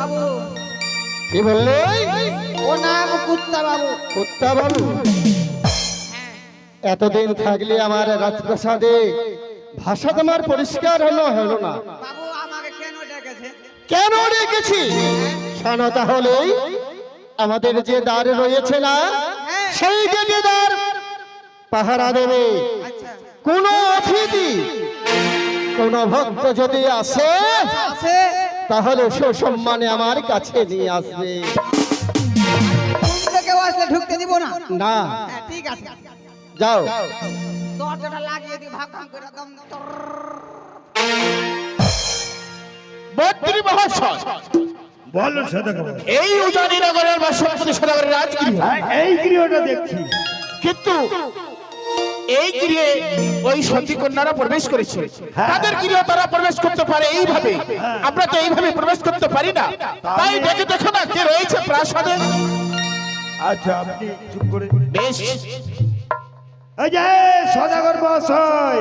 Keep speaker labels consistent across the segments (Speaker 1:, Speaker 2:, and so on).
Speaker 1: বাবু।
Speaker 2: কি বললে?
Speaker 1: ও নাম কুত্তা বাবু।
Speaker 2: কুত্তা বাবু? এতদিন থাকলে আমার রাজপ্রাসাদে। ভাষা তোমার পরিষ্কার হলো হলো না।
Speaker 1: কেন ডেকেছে?
Speaker 2: কেন রেখেছি শোনো তাহলে আমাদের যে দ্বার রয়েছে না সেই গেটে দ্বার পাহারা দেবে।
Speaker 1: আচ্ছা।
Speaker 2: কোন অতিথি কোন ভক্ত যদি আসে
Speaker 1: আছে
Speaker 2: তাহলে সুসম্মানে আমার কাছে নিয়ে আসবে।
Speaker 1: কেউ আসলে ঢুকতে দিব না?
Speaker 2: না।
Speaker 1: হ্যাঁ ঠিক আছে।
Speaker 2: যাও।
Speaker 1: দরজাটা লাগিয়ে দি ভাগ ভাগ করে দম তর
Speaker 3: মহাশয়।
Speaker 4: বলো সদাগর
Speaker 3: এই উজানি নগরের বা সম্পত্তি সদাগরের রাজগৃহ
Speaker 4: এই গৃহটা দেখছি।
Speaker 3: কিন্তু এই গৃহে ওই সতী কন্যারা প্রবেশ করেছে। তাদের গৃহ তারা প্রবেশ করতে পারে এইভাবে। আমরা তো এইভাবে প্রবেশ করতে পারি না। তাই দেখে দেখো না কে রয়েছে প্রাসাদে।
Speaker 4: আচ্ছা আপনি চুপ করে
Speaker 3: বেশ।
Speaker 4: এই যে সদাগর মহাশয়।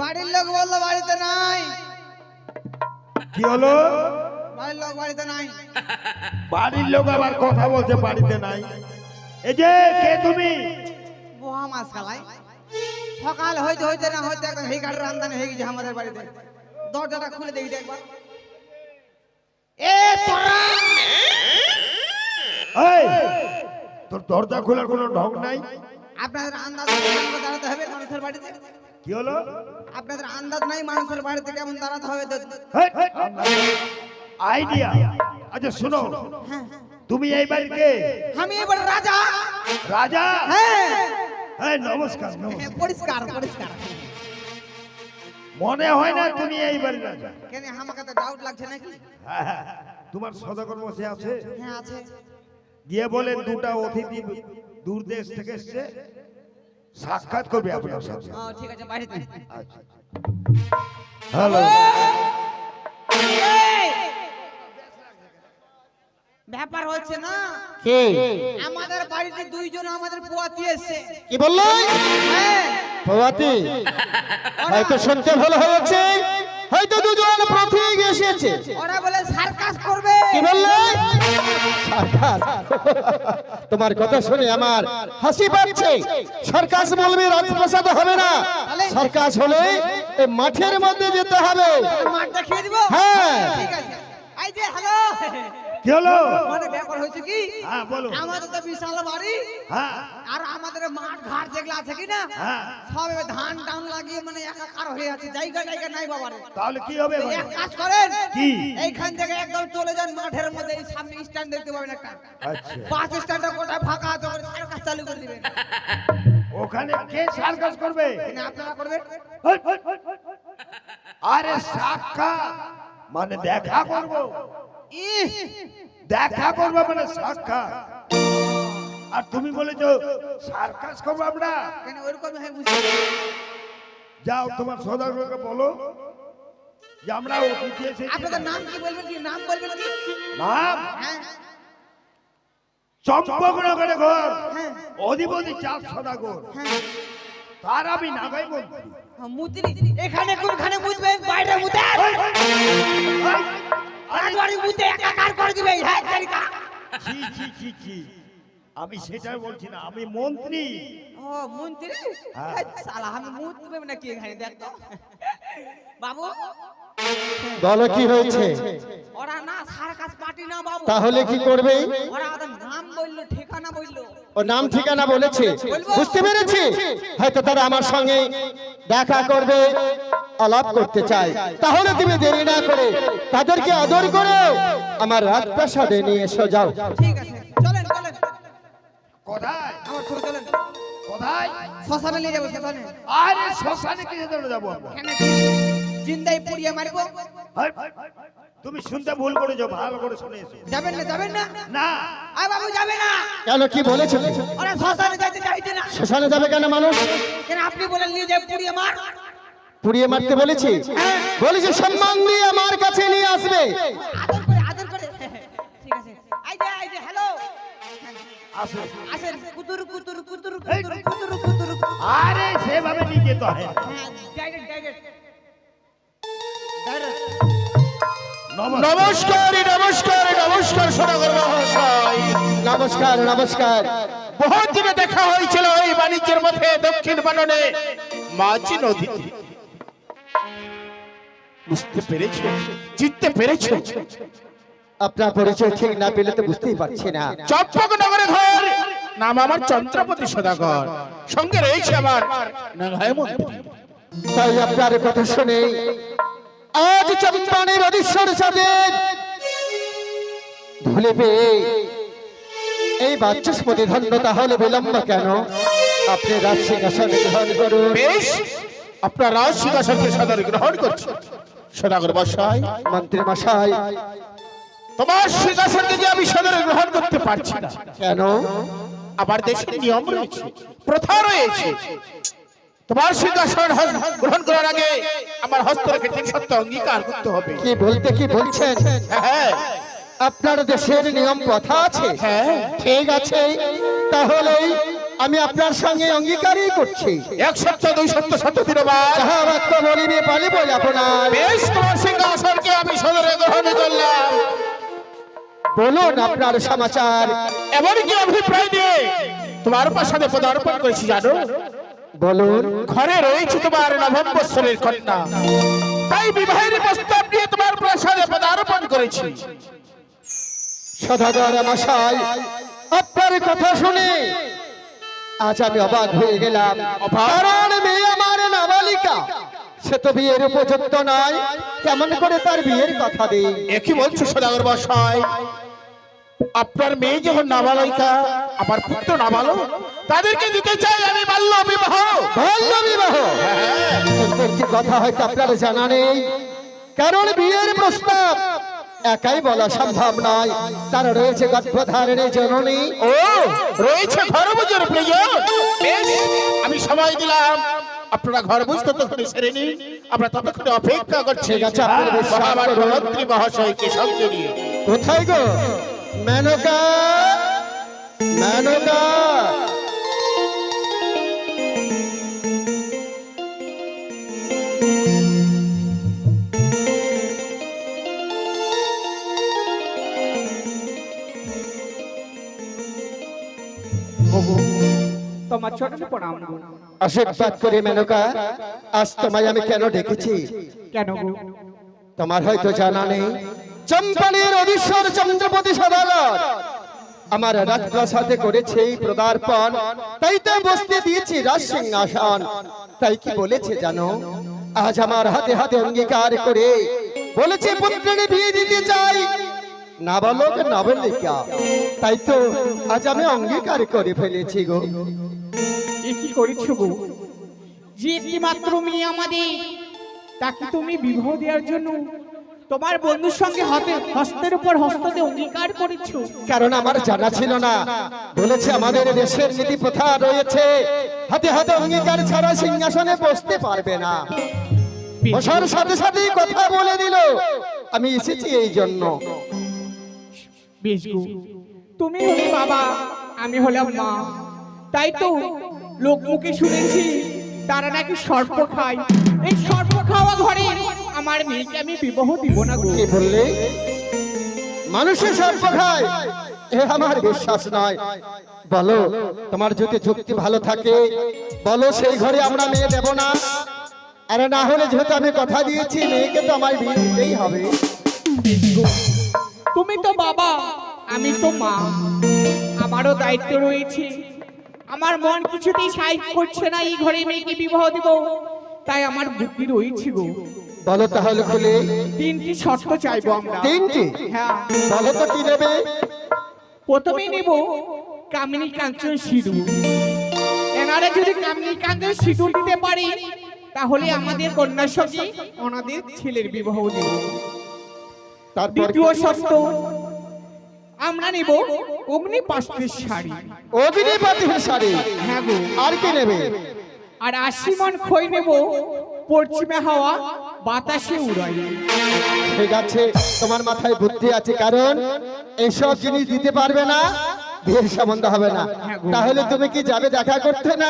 Speaker 1: বাড়ির লোক বলল বাড়িতে নাই।
Speaker 4: কি হলো?
Speaker 1: বাড়ির লোক বাড়িতে নাই।
Speaker 4: বাড়ির লোক আবার কথা বলছে বাড়িতে নাই। এই যে কে তুমি?
Speaker 1: মহা মাছ খালাই সকাল হইতে হইতে না হইতে একদম হেই গাড়ির রান্দানি হয়ে গেছে আমাদের বাড়িতে। দরজাটা খুলে দেখি দেখবা। এ তোরা!
Speaker 4: এই তোর দরজা খোলার কোনো ঢং নাই?
Speaker 1: আপনাদের আন্দাজ দাঁড়াতে হবে মানুষের বাড়িতে?
Speaker 4: কি হলো?
Speaker 1: আপনাদের আন্দাজ নাই মানুষের বাড়িতে কেমন দাঁড়াতে হবে
Speaker 4: আইডিয়া। আচ্ছা শোনো। তুমি এই বাড়িতে?
Speaker 1: আমি এবার রাজা।
Speaker 4: রাজা?
Speaker 1: হ্যাঁ।
Speaker 4: এই নমস্কার
Speaker 1: পরিষ্কার পরিষ্কার।
Speaker 4: মনে হয় না তুমি এই বাড়ির রাজা।
Speaker 1: কেন আমাকে তো ডাউট লাগছে নাকি?
Speaker 4: হ্যাঁ, হ্যাঁ। তোমার সদাগর বসে আছে?
Speaker 1: হ্যাঁ আছে।
Speaker 4: গিয়ে বলেন দুটা অতিথি দূর দেশ থেকে এসছে। সাক্ষাৎ করবে আপনার সাথে।
Speaker 1: ঠিক আছে বাড়িতে
Speaker 4: আচ্ছা। হ্যালো!
Speaker 1: ব্যাপার হচ্ছে না।
Speaker 2: কে?
Speaker 1: আমাদের বাড়িতে দুইজন আমাদের পোয়াতি এসছে।
Speaker 2: কি বললে?
Speaker 1: হ্যাঁ।
Speaker 2: ভবাতি হয়তো শুনতে ভালো হয়েছে। হয়তো দুজন প্রতীক এসেছে।
Speaker 1: ওরা বলে সার্কাস করবে।
Speaker 2: কি বললে? সরকার তোমার কথা শুনে আমার হাসি পাচ্ছে। সরকার বলবে রাজপ্রাসাদ হবে না। সরকার হলে এই মাঠের মধ্যে যেতে হবে।
Speaker 1: মাঠ দেখিয়ে দিব?
Speaker 2: হ্যাঁ।
Speaker 1: ঠিক আছে। এই যে হ্যালো।
Speaker 4: কি হলো?
Speaker 1: মানে ব্যাপার হয়েছে কি?
Speaker 4: হ্যাঁ বলো।
Speaker 1: আমাদের তো বিশাল বাড়ি।
Speaker 4: হ্যাঁ।
Speaker 1: আর আমাদের মাঠ ঘাট যেগুলো আছে কি না
Speaker 4: হ্যাঁ।
Speaker 1: সব এবার ধান টান লাগিয়ে মানে একাকার হয়ে আছে জায়গা জায়গা নাই বাবারে।
Speaker 4: তাহলে কি হবে
Speaker 1: এক কাজ করেন
Speaker 4: কি?
Speaker 1: এইখান থেকে একদম চলে যান মাঠের মধ্যে এই সামনে স্ট্যান্ড দেখতে পাবেন একটা।
Speaker 4: আচ্ছা।
Speaker 1: বাস স্ট্যান্ডটা কোথায় ফাঁকা আছে ওখানে সার্কাস চালু করে দিবেন।
Speaker 4: ওখানে কে সার্কাস করবে?
Speaker 1: এখানে আপনারা করবেন।
Speaker 4: আরে সাক্ষাৎ মানে দেখা করব। দেখা করব মানে সাক্ষাৎ। আর তুমি বলেছ সার্কাস করব আমরা?
Speaker 1: কেন হয়
Speaker 4: যাও তোমার সদাগরকে বলো যে আমরা এসেছি।
Speaker 1: আপনাদের নাম কি বলবেন কি? নাম বলবেন কি?
Speaker 4: নাম?
Speaker 1: হ্যাঁ।
Speaker 4: চম্পকনগরে ঘর।
Speaker 1: হ্যাঁ।
Speaker 4: অধিপতি চাঁদ সদাগর।
Speaker 1: হ্যাঁ।
Speaker 4: তার আমি নাগাই মন্ত্রী।
Speaker 1: মুতরি এখানে কোনখানে মুতবেন বাইরে মুতেন আরে মুতে একাকার করে দিবে হ্যাঁ
Speaker 4: আমি সেটাই বলছি না আমি মন্ত্রী।
Speaker 1: ও মন্ত্রী?
Speaker 4: হ্যাঁ।
Speaker 1: এই আমি মুতবে না এখানে দেখ তো। বাবু?
Speaker 2: বলো কি হয়েছে?
Speaker 1: ওরা না সার্কাস পার্টি না বাবু।
Speaker 2: তাহলে কি করবে?
Speaker 1: ওরা নাম বলল ঠিকানা বলল।
Speaker 2: ও নাম ঠিকানা বলেছে? বুঝতে পেরেছি? হয়তো তারা আমার সঙ্গে দেখা করবে। আলাপ করতে চাই। তাহলে তুমি দেরি না করে তাদেরকে আদর করে আমার রাজপ্রাসাদে নিয়ে এসো যাও।
Speaker 1: ঠিক আছে চলেন চলেন।
Speaker 4: কোথায়?
Speaker 1: আমার ছোট চলেন।
Speaker 4: কোথায়?
Speaker 1: শ্মশানে নিয়ে যাব শ্মশানে।
Speaker 4: আরে শ্মশানে কিসে জন্য যাব?
Speaker 1: জিন্দাই পুড়িয়ে মারবো?
Speaker 4: তুমি শুনতে ভুল করেছ ভালো করে শুনে এসো।
Speaker 1: যাবেন না যাবেন না।
Speaker 4: না।
Speaker 1: আয় বাবু যাবে না।
Speaker 2: কেন কি বলেছে?
Speaker 1: ওরা শ্মশানে যাইতে চাইছে না।
Speaker 2: শ্মশানে যাবে কেন মানুষ?
Speaker 1: কেন আপনি বলেন নিয়ে যাই পুড়িয়ে মার।
Speaker 2: পুড়িয়ে মারতে বলেছি। বলেছি। সম্মান দিয়ে আমার কাছে নিয়ে আসবে।
Speaker 1: আদর করে আদর করে। ঠিক আছে। আই যে আই যে হ্যালো আসেন। কুতুর কুতুর কুতুর কুতুর কুতুর কুতুর।
Speaker 4: আরে সেভাবে নিয়ে যেতে হয়।
Speaker 1: ডাইরেক্ট ডাইরেক্ট ডাইরেক্ট
Speaker 3: নমস্কার। নমস্কার। নমস্কার মহাশয়।
Speaker 2: নমস্কার নমস্কার।
Speaker 3: বহুত দিনে দেখা হয়েছিল ওই বাণিজ্যের মধ্যে দক্ষিণ বাননে মাঝি নদীতে। বুঝতে পেরেছ? জিততে পেরেছ?
Speaker 2: আপনার পরিচয় ঠিক না পেলে তো বুঝতেই পারছি না।
Speaker 3: চম্পক নগরে ঘর নাম আমার চন্দ্রপতি সদাগর। সঙ্গে রয়েছে আমার
Speaker 2: তাই আপনার কথা শুনে আজ চম্পানের অধীশ্বর সাথে ধুলে পেয়ে এই বাচস্পতি ধন্য তাহলে বিলম্ব কেন? আপনি রাজ সিংহাসন গ্রহণ করুন।
Speaker 3: বেশ আপনার রাজ সিংহাসনকে সদর গ্রহণ করছে। সদাগর বসাই
Speaker 2: মন্ত্রী মশাই
Speaker 3: তোমার সিংহাসনকে যে আমি সদরে গ্রহণ করতে পারছি না।
Speaker 2: কেন?
Speaker 3: আবার দেশের নিয়ম রয়েছে প্রথা রয়েছে। তোমার সিংহাসন গ্রহণ করার আগে আমার হস্তরেখে ঠিক সত্য অঙ্গীকার করতে হবে।
Speaker 2: কি বলতে কি বলছেন?
Speaker 3: হ্যাঁ
Speaker 2: আপনার দেশের নিয়ম কথা আছে?
Speaker 3: হ্যাঁ।
Speaker 2: ঠিক আছে। তাহলে আমি আপনার সঙ্গে অঙ্গীকারই করছি।
Speaker 3: এক সপ্তাহ দুই সপ্তাহ সত্য দিন
Speaker 2: যাহা বাক্য বলিবে পালিব আপনার।
Speaker 3: বেশ তোমার সিংহাসনকে আমি সদরে গ্রহণ করলাম।
Speaker 2: বলুন আপনার সমাচার।
Speaker 3: এমন কি অভিপ্রায় নিয়ে তোমার প্রাসাদে পদার্পণ করেছি জানো?
Speaker 2: বলুন।
Speaker 3: ঘরে রয়েছে তোমার নবম বৎসরের কন্যা। তাই বিবাহের প্রস্তাব দিয়ে তোমার প্রাসাদে পদার্পণ করেছি।
Speaker 2: সদাগর মশাই আপনার কথা শুনে আজ আমি অবাক হয়ে গেলাম। কারণ মেয়ে আমার নাবালিকা। সে তো বিয়ের উপযুক্ত নয়। কেমন করে তার বিয়ের কথা দিই?
Speaker 3: একই বলছো সদাগর বসাই? আপনার মেয়ে যখন নাবালিকা আমার পুত্র নাবালক তাদেরকে দিতে চাই আমি বাল্য বিবাহ
Speaker 2: বাল্য বিবাহ একটি কথা হয়তো আপনার জানা নেই? কারণ বিয়ের প্রস্তাব একাই বলা সম্ভব নয়। তার রয়েছে গর্ভধারণে জননী।
Speaker 3: ও রয়েছে ঘর বুঝার প্রয়োজন আমি সময় দিলাম। আপনারা ঘর বুঝতে ততক্ষণে সেরে নিন। আমরা ততক্ষণে অপেক্ষা করছি।
Speaker 2: ঠিক আছে, আপনি বিশ্রাম
Speaker 3: মহামান্য মন্ত্রী মহাশয়কে সঙ্গে নিয়ে।
Speaker 2: কোথায় গো? মেনকা মেনকা।
Speaker 1: তোমার ছোট প্রণাম
Speaker 2: আশীর্বাদ করে মেনকা আজ তোমায় আমি কেন ডেকেছি?
Speaker 1: কেন গো?
Speaker 2: তোমার হয়তো জানা নেই চম্পানের অধীশ্বর চন্দ্রপতি সদাগর আমার রাজপ্রাসাদে করেছে এই প্রদার্পণ। তাই তো বসতে দিয়েছি রাজ সিংহাসন। তাই কি বলেছে জানো? আজ আমার হাতে হাতে অঙ্গীকার করে বলেছে পুত্রনে বিয়ে দিতে চাই। নাবালক নাবালিকা তাই তো আজ আমি অঙ্গীকার করে ফেলেছি গো।
Speaker 5: এ কি করেছ গো? যে একটি মাত্র মেয়ে আমাদের তাকে তুমি বিবাহ দেওয়ার জন্য তোমার বন্ধুর সঙ্গে হাতে হস্তের উপর হস্ত দিয়ে অঙ্গীকার করেছ
Speaker 2: কারণ আমার জানা ছিল না। বলেছে আমাদের দেশের নীতি প্রথা রয়েছে। হাতে হাতে অঙ্গীকার ছাড়া সিংহাসনে বসতে পারবে না। বসার সাথে সাথেই কথা বলে দিল আমি এসেছি এই জন্য।
Speaker 5: তুমি হলে বাবা আমি হলাম মা। তাই তো লোক মুখে শুনেছি তারা নাকি সর্প খায়। এই সর্প খাওয়া ঘরে আমার মেয়েকে আমি বিবাহ দিব না গো।
Speaker 2: বললে? মানুষের সর্প খায় এ আমার বিশ্বাস নয়। বলো তোমার যদি যুক্তি ভালো থাকে বলো সেই ঘরে আমরা মেয়ে দেব না। আরে না হলে যেহেতু আমি কথা দিয়েছি মেয়েকে তো আমার বিয়ে দিতেই হবে।
Speaker 5: তুমি তো বাবা আমি তো মা। আমারও দায়িত্ব রয়েছে। আমার মন কিছুতেই সাইড করছে না এই ঘরে মেয়েকে বিবাহ দিব। তাই আমার বুদ্ধি রয়েছে গো।
Speaker 2: বলো তাহলে খুলে।
Speaker 5: তিনটি শর্ত চাইব আমরা।
Speaker 2: তিনটি?
Speaker 5: হ্যাঁ।
Speaker 2: বলো তো কি নেবে?
Speaker 5: প্রথমে নেব কামিনী কাঞ্চন সিঁদুর। এনারা যদি কামিনী কাঞ্চন সিঁদুর দিতে পারি তাহলে আমাদের কন্যার সঙ্গে ওনাদের ছেলের বিবাহ দিব।
Speaker 2: তারপর
Speaker 5: দ্বিতীয় শর্ত আমরা নেব অগ্নি পাস্ত্রের শাড়ি।
Speaker 2: অগ্নিপাতির শাড়ি।
Speaker 5: হ্যাঁ গো।
Speaker 2: আর কি নেবে?
Speaker 5: আর আশি মন খই নেব পশ্চিমে হাওয়া বাতাসে উড়াই।
Speaker 2: ঠিক আছে তোমার মাথায় বুদ্ধি আছে কারণ এইসব জিনিস দিতে পারবে না বিয়ের সম্বন্ধ হবে না। তাহলে তুমি কি যাবে দেখা করতে না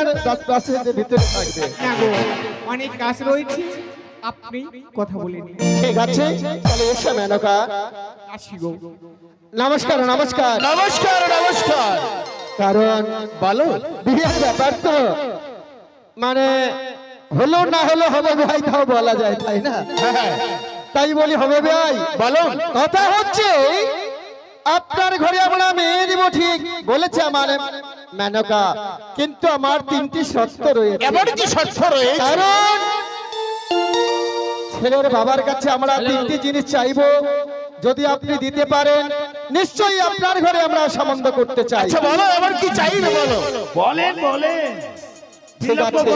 Speaker 2: ভিতরে থাকবে?
Speaker 5: গো অনেক কাজ রয়েছে। আপনি কথা বলে নিন।
Speaker 2: ঠিক আছে তাহলে এসো মেনকা।
Speaker 5: আসি গো
Speaker 2: নমস্কার নমস্কার।
Speaker 3: নমস্কার নমস্কার।
Speaker 2: কারণ
Speaker 3: বলো
Speaker 2: বিয়ের ব্যাপার তো। মানে হলো না হলো হবে ভাই তাও বলা যায় তাই না?
Speaker 3: হ্যাঁ,
Speaker 2: তাই বলি হবে ভাই।
Speaker 3: বলো
Speaker 2: কথা হচ্ছে আপনার ঘরে আমরা মেয়ে দিব ঠিক বলেছে আমার মেনকা। কিন্তু আমার তিনটি শর্ত রয়েছে।
Speaker 3: এমন কি সত্য রয়েছে।
Speaker 2: কারণ ছেলের বাবার কাছে আমরা তিনটি জিনিস চাইব। যদি আপনি দিতে পারেন নিশ্চয়ই আপনার ঘরে আমরা সম্বন্ধ করতে চাই।
Speaker 3: আচ্ছা বলো এমন কি চাইবে বলো?
Speaker 4: বলেন বলেন।
Speaker 2: ঠিক আছে।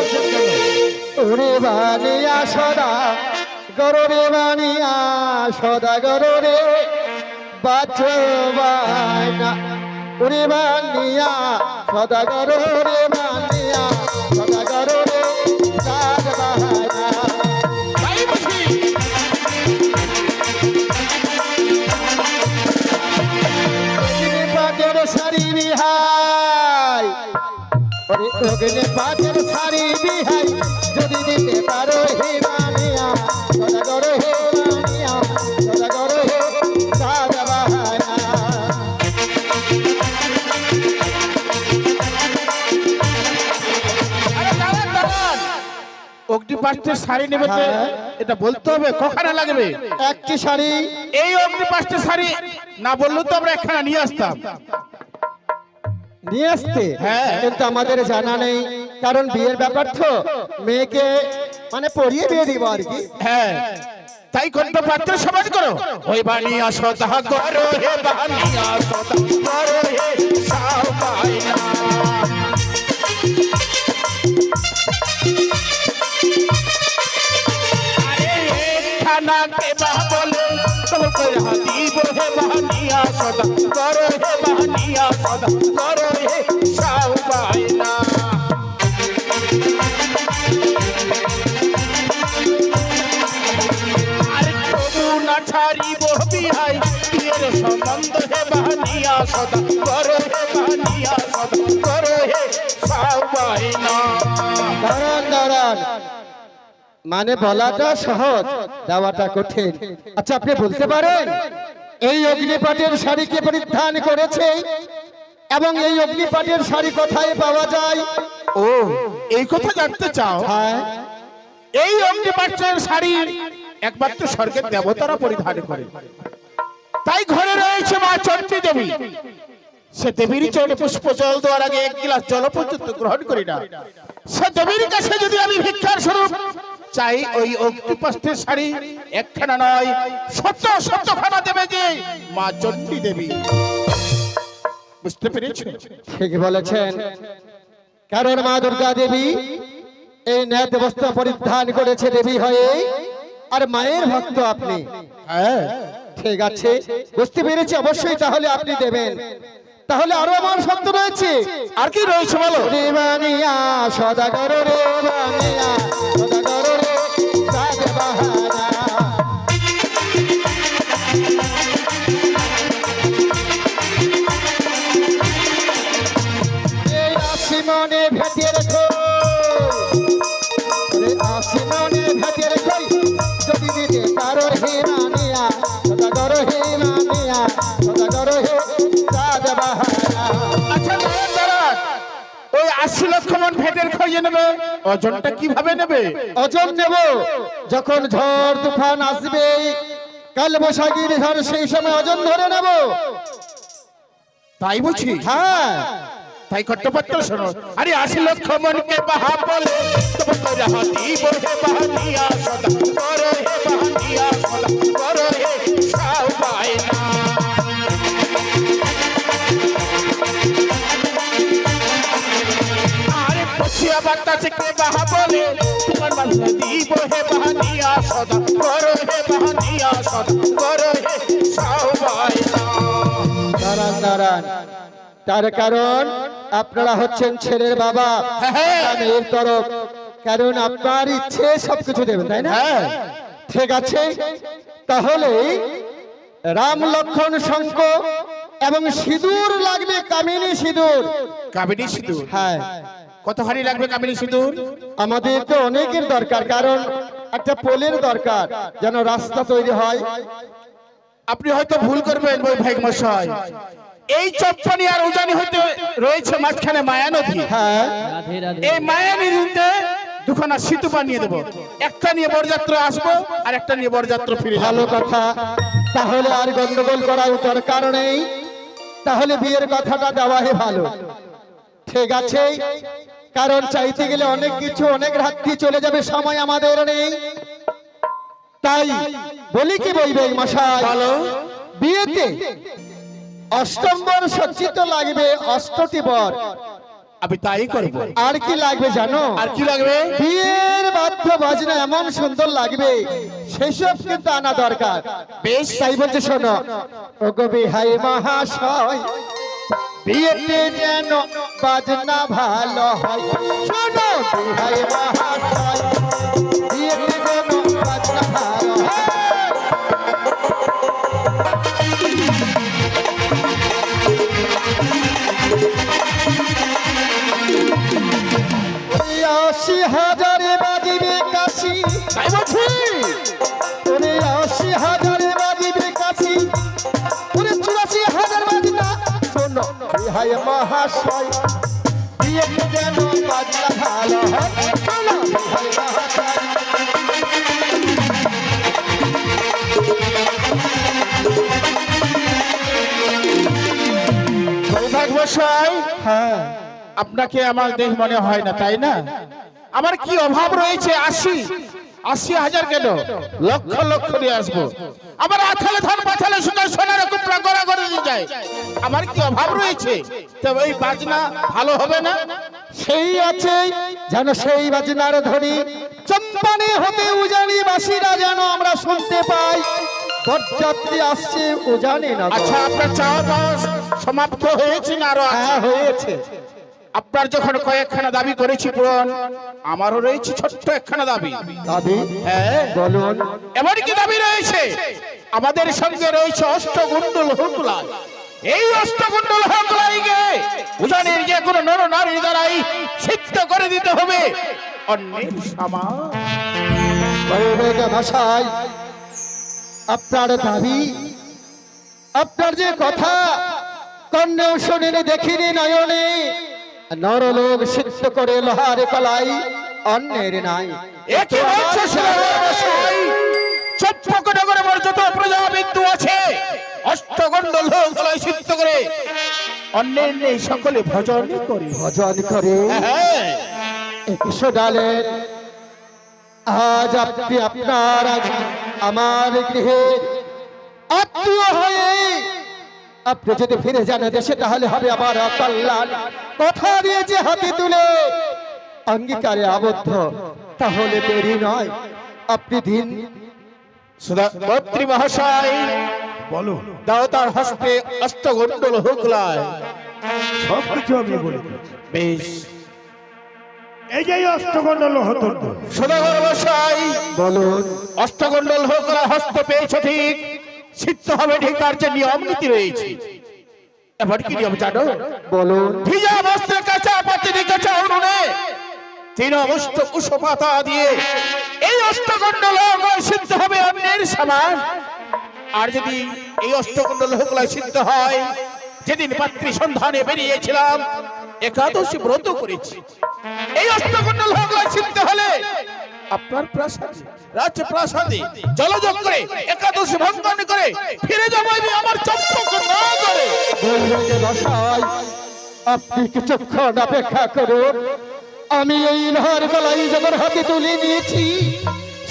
Speaker 2: ওরে বানিয়া সদা গররে বানিয়া সদা গররে বাচবানা ওরে বানিয়া সদা গররে বানিয়া অগ্নি পাটের শাড়ি বিহাই যদি দিতে পারো হে মানিয়া সদাগর হে মানিয়া সদাগর হে সাদা বাহানা।
Speaker 3: আরে দাঁড়ান দাঁড়ান। শাড়ি নেবে তো
Speaker 2: হ্যাঁ।
Speaker 3: এটা বলতে হবে কখানা লাগবে?
Speaker 2: একটি শাড়ি।
Speaker 3: এই অগ্নিপাস্টের শাড়ি না বললেও তো আমরা একখানা নিয়ে আসতাম।
Speaker 2: নিয়ে আসতে।
Speaker 3: হ্যাঁ।
Speaker 2: কিন্তু আমাদের জানা নেই কারণ বিয়ের ব্যাপার তো। মেয়েকে মানে পরিয়ে বিয়ে দিব আর কি।
Speaker 3: হ্যাঁ। তাই কোনটা পাত্র সমাজ করো। ওই বানিয়া সদা করো হে বানিয়া সদা করো হে সবাই না। আরে খানা কে বা বলে তব কই হাদিব হে বানিয়া
Speaker 2: মানে বলাটা সহজ দেওয়াটা কঠিন। আচ্ছা আপনি বলতে পারেন? এই অগ্নিপাটের শাড়িকে পরিধান করেছে এবং এই অগ্নিপাটের শাড়ি কোথায় পাওয়া যায়?
Speaker 3: ও এই কথা জানতে চাও?
Speaker 2: হ্যাঁ।
Speaker 3: এই অগ্নিপাত্রের শাড়ি একমাত্র স্বর্গের দেবতারা পরিধান করে। তাই ঘরে রয়েছে মা চণ্ডী দেবী। সে দেবীর চরণে পুষ্প জল দেওয়ার আগে এক গিলাস জল পর্যন্ত গ্রহণ করি না। সে দেবীর কাছে যদি আমি ভিক্ষার স্বরূপ চাই ওই অগ্নিপাত্রের শাড়ি। একখানা নয় শত শতখানা দেবে যে মা চণ্ডী দেবী। বুঝতে পেরেছি
Speaker 2: ঠিক বলেছেন। কারণ মা দুর্গা দেবী এই ন্যায় বস্ত্র পরিধান করেছে দেবী হয়ে আর মায়ের ভক্ত আপনি।
Speaker 3: হ্যাঁ।
Speaker 2: ঠিক আছে। বুঝতে পেরেছি অবশ্যই তাহলে আপনি দেবেন। তাহলে আরও আমার শব্দ রয়েছে।
Speaker 3: আর কি রয়েছে বলো?
Speaker 2: রে বানিয়া সদাগর রে বানিয়া হে মানিয়া সদাগর হে মানিয়া সদাগর হে
Speaker 3: আচ্ছা ওই আশি লক্ষ মন ভেটের খাইয়ে নেবে ওজনটা কীভাবে নেবে?
Speaker 2: ওজন নেব। যখন ঝড় তুফান আসবে কাল বৈশাখীর ঝড় সেই সময় ওজন ধরে নেব।
Speaker 3: তাই বুঝি
Speaker 2: হ্যাঁ।
Speaker 3: তাই কট্টপত্র শোনো। আরে আশি লক্ষ মনকে বাহা বলে। তবে তোর কে বাহা বলে
Speaker 2: তার কারণ আপনারা হচ্ছেন ছেলের বাবা।
Speaker 3: হ্যাঁ।
Speaker 2: মেয়ের তরফ কারণ আপনার ইচ্ছে সবকিছু দেবেন তাই না?
Speaker 3: হ্যাঁ।
Speaker 2: ঠিক আছে? তাহলে রাম লক্ষণ শঙ্ক এবং সিঁদুর লাগবে কামিনী সিঁদুর।
Speaker 3: কাবিনী সিঁদুর?
Speaker 2: হ্যাঁ।
Speaker 3: কত হাড়ি লাগবে কামিনী সিঁদুর?
Speaker 2: আমাদের তো অনেকের দরকার কারণ একটা পোলের দরকার যেন রাস্তা তৈরি হয়।
Speaker 3: আপনি হয়তো ভুল করবেন ওই ভাই মশাই। এই চপ্পানি আর উজানি হইতে রয়েছে মাঝখানে মায়া নদী।
Speaker 2: হ্যাঁ।
Speaker 3: এই মায়া নদীতে দুখানা সেতু বানিয়ে দেবো। একটা নিয়ে বরযাত্রা আসব আর একটা নিয়ে বরযাত্রা ফিরে যাব।
Speaker 2: ভালো কথা। তাহলে আর গন্ডগোল করার দরকার নেই। তাহলে বিয়ের কথাটা দেওয়াই ভালো। ঠিক আছে। কারণ চাইতে গেলে অনেক কিছু অনেক রাত্রি চলে যাবে সময় আমাদের নেই। তাই বলি কি বলবে মশাই?
Speaker 3: বলো।
Speaker 2: বিয়েতে অষ্টম বর সজ্জিত লাগবে অষ্টটি বর।
Speaker 3: আমি তাই করব।
Speaker 2: আর কি লাগবে জানো?
Speaker 3: আর কি লাগবে?
Speaker 2: বিয়ের বাদ্য বাজনা এমন সুন্দর লাগবে সেসব কিন্তু আনা দরকার।
Speaker 3: বেশ।
Speaker 2: তাই বলছে শোনো। ও গবি হাই মহাশয় বিয়েতে যেন বাজনা ভালো হয়। শোনো বিহাই মহাশয় বিয়েতে
Speaker 3: তাই বলছি
Speaker 2: ওরে আশি হাজারে বাজিবে কাশি ওরে চুরাশি হাজার শোনো মহাশয় যেন ভালো হয়। শোনো মহাশয় হ্যাঁ
Speaker 3: আপনাকে আমার দেহ মনে হয় না তাই না? আমার কি অভাব রয়েছে? আশি আশি হাজার কেন? লক্ষ লক্ষ নিয়ে আসব। আবার আথালে ধান পাথালে শুনে সোনার কুপড়া গড়া করে দিয়ে যায়। আমার কি অভাব রয়েছে? তবে এই বাজনা ভালো হবে না?
Speaker 2: সেই আছে যেন সেই বাজনার ধ্বনি। চম্পানে হতে উজানি বাসীরা যেন আমরা শুনতে পাই। বরযাত্রী আসছে উজানি না
Speaker 3: আচ্ছা আপনার চাওয়া সমাপ্ত হয়েছে না আরও?
Speaker 2: হ্যাঁ হয়েছে।
Speaker 3: আপনার যখন কয়েকখানা দাবি করেছি পূরণ আমারও রয়েছে ছোট্ট একখানা দাবি।
Speaker 2: দাবি?
Speaker 3: হ্যাঁ।
Speaker 2: বলুন।
Speaker 3: এমন কি দাবি রয়েছে আমাদের সঙ্গে রয়েছে অষ্টগুণ্ডল হুকুলা এই অষ্টগুণ্ডল হুকুলাইকে উজানের যে কোনো নর নারী দ্বারাই সিদ্ধ করে দিতে হবে। অন্যের সামা
Speaker 2: ভাষায়। আপনার দাবি আপনার যে কথা কন্যাও শোনেনি দেখিনি নয়নে। নরলোক সিদ্ধ করে লোহার কলাই অন্যের নাই।
Speaker 3: একে বলছে শিলামশাই চপ্পকনগরে মোর যত প্রজা বিন্দু আছে। অষ্টগণ্ডল হুকুলাই সিদ্ধ করে। অন্যের নেই সকলে ভজন করে।
Speaker 2: ভজন করে। একশো ডালের আজ আপনি আপনার আমার গৃহে আত্মীয় হয়ে আপনি যদি ফিরে যান দেশে তাহলে হবে আমার কল্যাণ কথা দিয়েছে হাতে তুলে। অঙ্গীকারে আবদ্ধ। তাহলে দেরি নয়। আপনি দিন।
Speaker 3: মন্ত্রী মহাশয়
Speaker 4: বলো।
Speaker 3: দাও তার হস্তে অষ্টগণ্ডল হুকলায়
Speaker 4: সব কিছু আমি বলে
Speaker 3: বেশ।
Speaker 4: এই যে এই হতো
Speaker 3: সদাগর মশাই
Speaker 2: বলুন
Speaker 3: অষ্টগণ্ডল হুকলায় হস্ত পেয়েছ ঠিক। সিদ্ধ হবে ঠিক তার যে নিয়ম নীতি রয়েছে। এবার কি নিয়ম জানো?
Speaker 2: বলুন
Speaker 3: ভিজা বস্ত্রে কাঁচা পাতিনি কাঁচা উনুনে তিন অষ্ট কুশ পাতা দিয়ে এই অষ্টগণ্ডল হুকলায় সিদ্ধ হবে অন্যের সমান। আর যদি এই অষ্টগণ্ডল হুকলায় সিদ্ধ হয় যেদিন পাত্রী সন্ধানে বেরিয়েছিলাম একাদশী ব্রত করেছি। এই অষ্টগণ্ডল হুকলায় সিদ্ধ হলে আপনার প্রাসাদে রাজ প্রাসাদে জলযোগ করে একাদশী ভঙ্গন করে ফিরে যাব আমার চম্পক না করে
Speaker 2: বলবেন যে বসাই আপনি কিছুক্ষণ অপেক্ষা করুন। আমি এই লোহার গলাই যখন হাতে তুলে নিয়েছি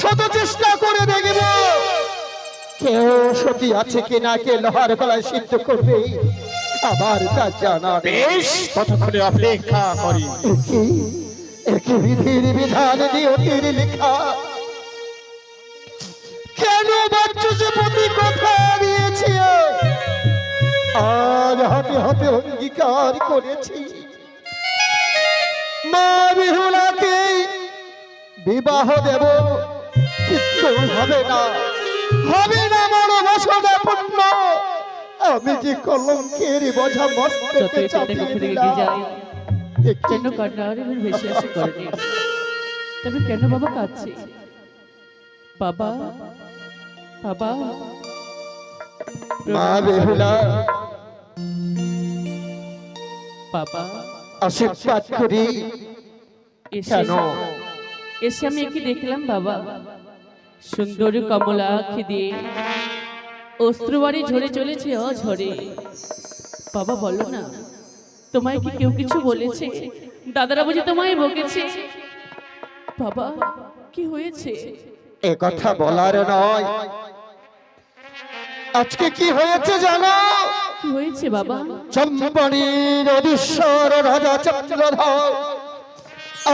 Speaker 2: শত চেষ্টা করে দেখব কেউ সতী আছে কিনা কে লোহার গলায় সিদ্ধ করবে। আবার তা জানা
Speaker 3: বেশ কতক্ষণে অপেক্ষা করি।
Speaker 2: একই বিধির বিধান নিয়তির লেখা কেন বাচ্চুপতি কথা দিয়েছে আজ হাতে হাতে অঙ্গীকার করেছি মা বিহুলাকে বিবাহ দেব কিন্তু হবে না হবে না বড় বসদা পূর্ণ আমি যে কলঙ্কের বোঝা মস্তকে চাপিয়ে দিলাম। একটি
Speaker 6: যেন কান্নার ভেসে আসে করেনি। তবে কেন বাবা কাঁদছে? বাবা বাবা।
Speaker 2: মা বেহুলা।
Speaker 6: বাবা।
Speaker 2: আশীর্বাদ করি।
Speaker 6: এসে
Speaker 2: কেন?
Speaker 6: এসে আমি একে দেখলাম বাবা। সুন্দর কমলা আখি দিয়ে। অস্ত্রবাড়ি ঝরে চলেছে অ ঝরে বাবা বলো না। তোমায় কি কেউ কিছু বলেছে? দাদারা বুঝি তোমায় বকেছে। বাবা কি হয়েছে?
Speaker 2: এ কথা বলার নয়। আজকে কি হয়েছে জানো?
Speaker 6: কি হয়েছে বাবা?
Speaker 2: চম্পনীর অধীশ্বর রাজা চন্দ্রধর।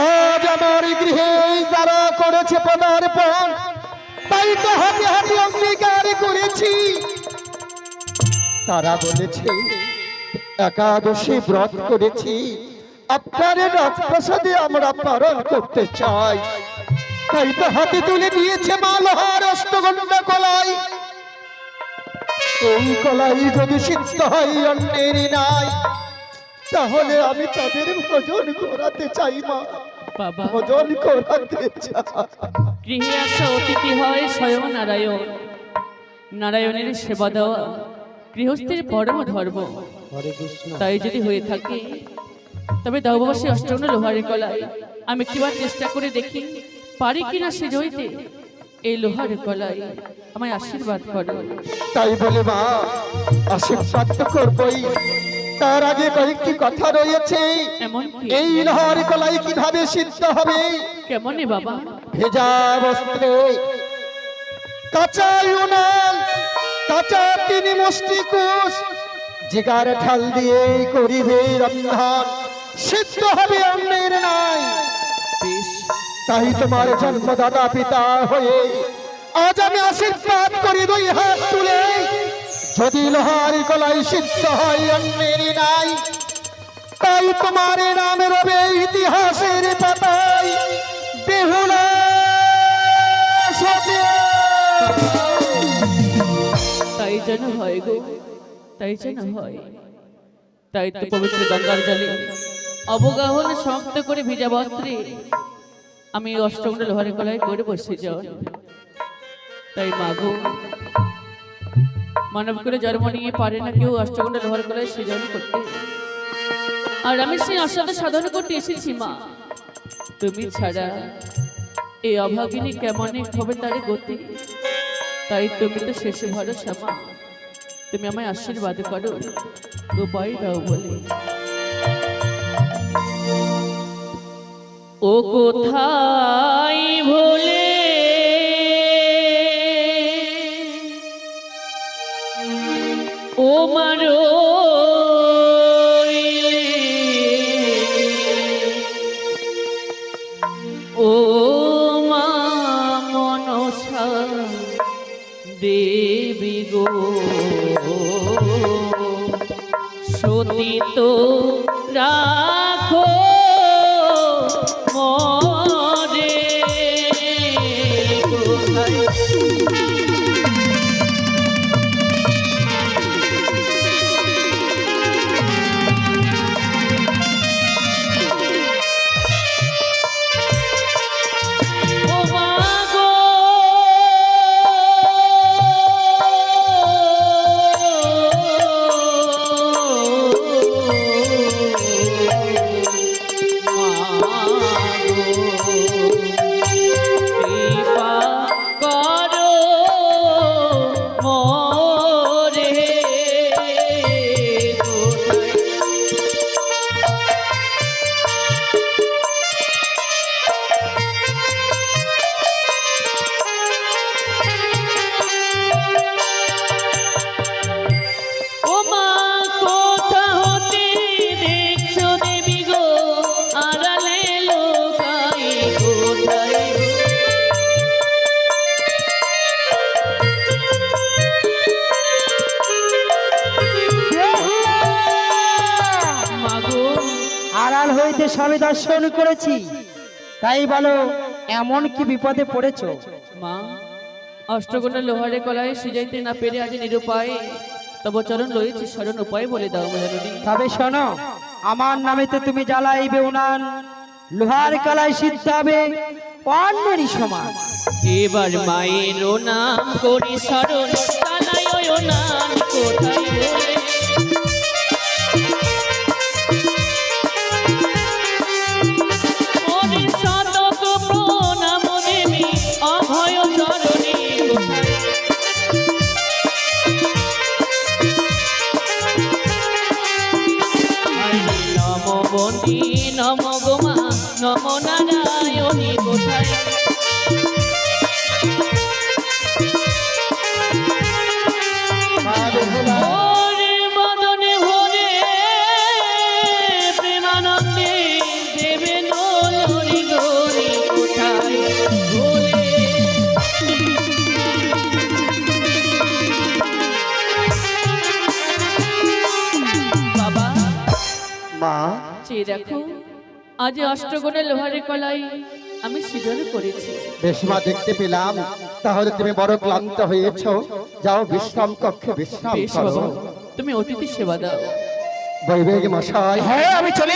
Speaker 2: আজ আমার গৃহে তারা করেছে পদার্পণ তাই তো হাতে হাতে অঙ্গীকার করেছি। তারা বলেছে একাদশী ব্রত করেছি। আপনার রাজপ্রাসাদে আমরা পালন করতে চাই। তাই তো হাতে তুলে দিয়েছে মা লোহার অষ্টগন্ডা কলাই। এই কলাই যদি সিদ্ধ হয় অন্যেরই নাই। তাহলে আমি তাদের ভোজন করাতে চাই মা।
Speaker 6: বাবা।
Speaker 2: ভোজন করাতে
Speaker 6: গৃহে আসা অতিথি হয় স্বয়ং নারায়ণ। নারায়ণের সেবা দেওয়া। গৃহস্থের পরম ধর্ম। তাই যদি হয়ে থাকে তবে দাও বাবা অষ্টম লোহারের কলায় আমি একটিবার চেষ্টা করে দেখি পারি কিনা সে জয়তে এই লোহার কলায় আমায় আশীর্বাদ করো।
Speaker 2: তাই বলে মা আশীর্বাদ তো করবই। তার আগে কয়েকটি কথা রয়েছে। এই লোহার কলাই কীভাবে সিদ্ধ হবে?
Speaker 6: কেমনে বাবা?
Speaker 2: ভেজা বস্ত্রে কাঁচা উনান কাঁচা তিনি মুষ্টি কুশ জিগার ঠাল দিয়ে করিবে রন্ধন সিদ্ধ হবে অন্যের নাই তাই তোমার জন্মদাতা পিতা হয়ে আজ আমি আশীর্বাদ করি দুই হাত তুলে। যদি লোহার গলায় সিদ্ধ হয় অন্যের নাই তাই তোমার নাম রবে ইতিহাসের পাতায়। বেহুলা
Speaker 6: তাই যেন হয় গো তাই যেন হয়। তাই তো পবিত্র গঙ্গার জলে অবগাহন সমাপ্ত করে ভিজা বস্ত্রে আমি অষ্টমটা লোহারে কলায় করে বসে যাও তাই মাগো মানব করে জন্ম নিয়ে পারে না কেউ অষ্টগণটা লোহার কলায় সেজন করতে। আর আমি সেই আশাটা সাধন করতে এসেছি মা। তুমি ছাড়া এই অভাগিনী কেমন হবে তার গতি? তাই তুমি তো শেষে ভরসা মা। তুমি আমায় আশীর্বাদ করো। উপায় দাও বলে। ও কোথায় ভোলে
Speaker 7: হইতে সবে দর্শন করেছি। তাই বলো এমন কি বিপদে পড়েছো?
Speaker 6: মা অষ্টগুণা লোহারে কলায় সিজাইতে না পেরে আজ নিরুপায়। তব চরণ রয়েছে স্মরণ উপায় বলে দাও
Speaker 7: তবে শোনো আমার নামে তো তুমি জ্বালাইবে উনান। লোহার কালায় সিদ্ধ হবে অন্যেরই সমান।
Speaker 6: এবার মায়ের নাম করি স্মরণ নাম কোথায় নম গোমা নম নারায়ণী। আজ অষ্টগুণে লোহারে কলাই আমি সিজন করেছি।
Speaker 2: বেশ মা দেখতে পেলাম তাহলে তুমি বড় ক্লান্ত হয়েছো। যাও বিশ্রাম কক্ষে বিশ্রাম
Speaker 6: বেশ
Speaker 2: করো।
Speaker 6: তুমি অতিথি সেবা দাও।
Speaker 2: বৈবেগ মশাই।
Speaker 3: হ্যাঁ আমি চলে